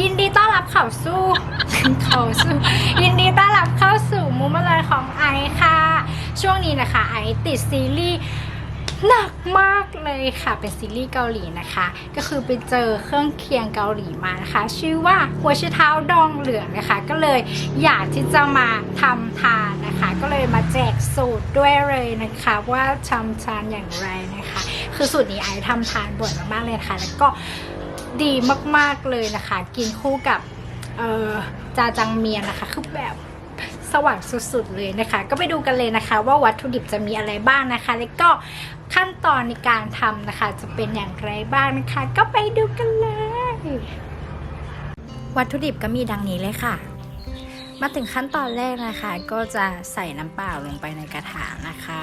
ยินดีต้อนรับเข้าสู่เข้าสู่ ยินดีต้อนรับเข้าสู่มุมอร่อยของไอซ์ค่ะ ช่วงนี้นะคะ ไอซ์ติดซีรีส์หนักมากเลยค่ะ เป็นซีรีส์เกาหลีนะคะ ก็คือไปเจอเครื่องเคียงเกาหลีมานะคะ ชื่อว่าหัวไชเท้าดองเหลืองนะคะ ก็เลยอยากที่จะมาทำทานนะคะ ก็เลยมาแจกสูตรด้วยเลยนะคะ ว่าทำทานอย่างไรนะคะ คือสูตรนี้ไอซ์ทำทานบ่อยมากๆเลยนะคะแล้วก็ ดีมากๆเลยนะคะ กินคู่กับเจาจังเมียนนะคะ คือแบบสว่างสุดๆเลยนะคะ ก็ไปดูกันเลยนะคะ ว่าวัตถุดิบจะมีอะไรบ้างนะคะ แล้วก็ขั้นตอนในการทำนะคะ จะเป็นอย่างไรบ้างนะคะ ก็ไปดูกันเลย วัตถุดิบก็มีดังนี้เลยค่ะ มาถึงขั้นตอนแรกนะคะ ก็จะใส่น้ำเปล่าลงไปในกระถางนะคะ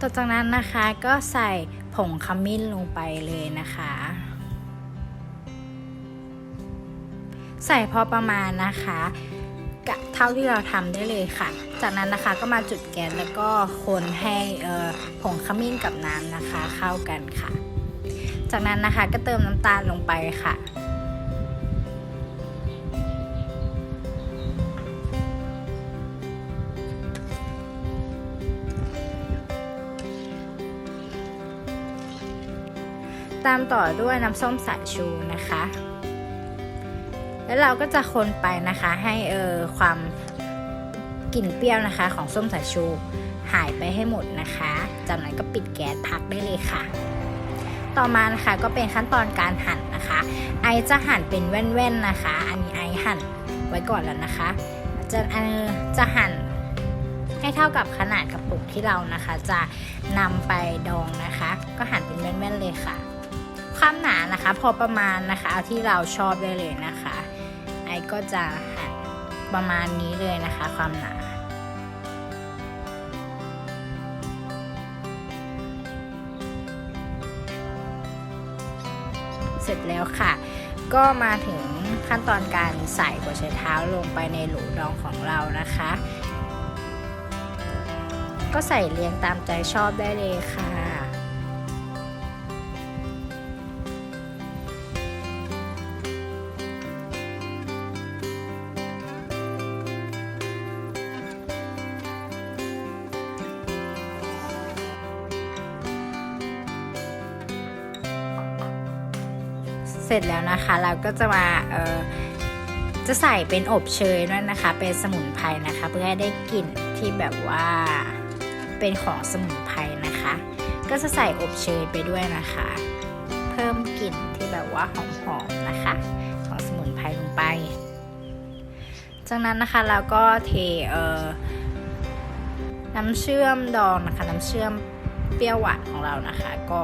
ต่อจากนั้นนะคะก็ใส่ ผงขมิ้นลงไปเลยนะคะ ใส่พอประมาณนะคะกะเท่าที่เราทำได้เลยค่ะ จากนั้นนะคะก็มาจุดแก๊สแล้วก็คนให้ผงขมิ้นกับน้ำนะคะเข้ากันค่ะ จากนั้นนะคะก็เติมน้ำตาลลงไปค่ะ ตามต่อด้วยน้ำส้มสายชูนะคะ แล้วเราก็จะคนไปนะคะให้เออความกลิ่นเปรี้ยวนะคะของส้มสายชูหายไปให้หมดนะคะ จากนั้นก็ปิดแก๊สพักได้เลยค่ะ ต่อมานะคะก็เป็นขั้นตอนการหั่นนะคะ ไอจะหั่นเป็นแว่นๆนะคะ อันนี้ไอหั่นไว้ก่อนแล้วนะคะ จะเออจะหั่นให้เท่ากับขนาดกระปุกที่เรานะคะ จะนำไปดองนะคะ ก็หั่นเป็นแว่นๆเลยค่ะ ความหนานะคะ พอประมาณนะคะเอาที่เราชอบได้เลยนะคะ ไอก็จะหั่นประมาณนี้เลยนะคะ ความหนาเสร็จแล้วค่ะ ก็มาถึงขั้นตอนการใส่หัวไชเท้าลงไปในหลูดองของเรานะคะ ก็ใส่เรียงตามใจชอบได้เลยค่ะ ร็จแล้วนะคะ เราก็จะมาเออจะใส่เป็นอบเชยด้วยนะคะ เป็นสมุนไพรนะคะ เพื่อให้ได้กลิ่นที่แบบว่าเป็นของสมุนไพรนะคะ ก็จะใส่อบเชยไปด้วยนะคะ เพิ่มกลิ่นที่แบบว่าหอมๆนะคะ ของสมุนไพรลงไป จากนั้นนะคะเราก็เทเอ่อน้ำเชื่อมดองนะคะ น้ำเชื่อมเปรี้ยวหวานของเรานะคะ ก็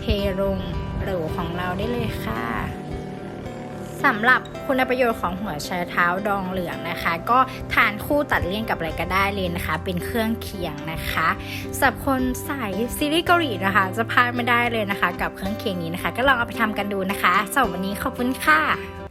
เทลง หรูของเราได้เลยค่ะสำหรับคุณประโยชน์ของหัวไชเท้าดองเหลืองนะคะ ก็ทานคู่ตัดเลี่ยงกับอะไรก็ได้เลยนะคะ เป็นเครื่องเคียงนะคะสำหรับคนใส่ซีรีส์เกาหลีนะคะ จะพลาดไม่ได้เลยนะคะ กับเครื่องเคียงนี้นะคะ ก็ลองเอาไปทำกันดูนะคะสำหรับวันนี้ขอบคุณค่ะ